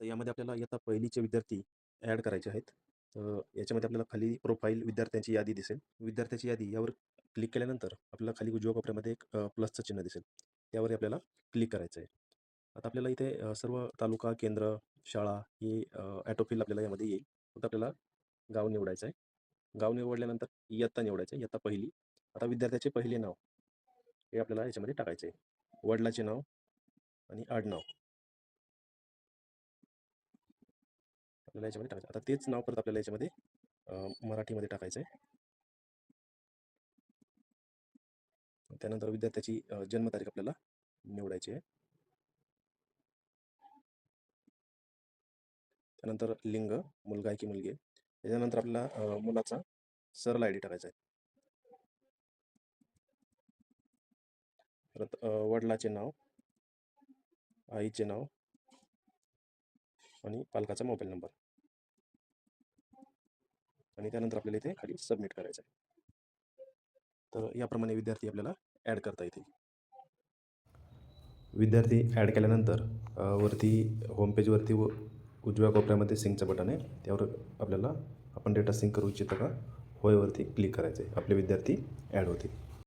तर यामध्ये आपल्याला इयत्ता पहिलीचे विद्यार्थी ॲड करायचे आहेत. तर याच्यामध्ये आपल्याला खाली प्रोफाईल विद्यार्थ्यांची यादी दिसेल. विद्यार्थ्याची यादी यावर क्लिक केल्यानंतर आपल्याला खाली उजव्या कपड्यामध्ये एक प्लसचं चिन्ह दिसेल. त्यावर आपल्याला क्लिक करायचं आहे आता आपल्याला इथे सर्व तालुका केंद्र शाळा हे ॲटोफिल आपल्याला यामध्ये येईल. फक्त आपल्याला गाव निवडायचं आहे. गाव निवडल्यानंतर इयत्ता निवडायचं आहे. इयत्ता पहिली. आता विद्यार्थ्याचे पहिले नाव हे आपल्याला याच्यामध्ये टाकायचे आहे वडिलाचे नाव आणि आडनाव. आपल्याला याच्यामध्ये टाकायचं. आता तेच नाव परत आपल्याला याच्यामध्ये मराठीमध्ये टाकायचं आहे त्यानंतर विद्यार्थ्याची जन्मतारीख आपल्याला निवडायची आहे. त्यानंतर लिंग मुलगा आहे की मुलगी आहे. त्याच्यानंतर आपल्याला मुलाचा सरळ आय डी टाकायचा आहे. परत वडिलाचे नाव आईचे नाव आणि पालकाचा मोबाईल नंबर. आणि त्यानंतर आपल्याला इथे खाली सबमिट करायचं आहे तर याप्रमाणे विद्यार्थी आपल्याला ॲड करता येतील. विद्यार्थी ॲड केल्यानंतर वरती होमपेजवरती व उजव्या कोपऱ्यामध्ये सिंकचं बटन आहे. त्यावर आपल्याला आपण डेटा सिंक करू इच्छितो का? होयवरती क्लिक करायचं आहे आपले विद्यार्थी ॲड होतील.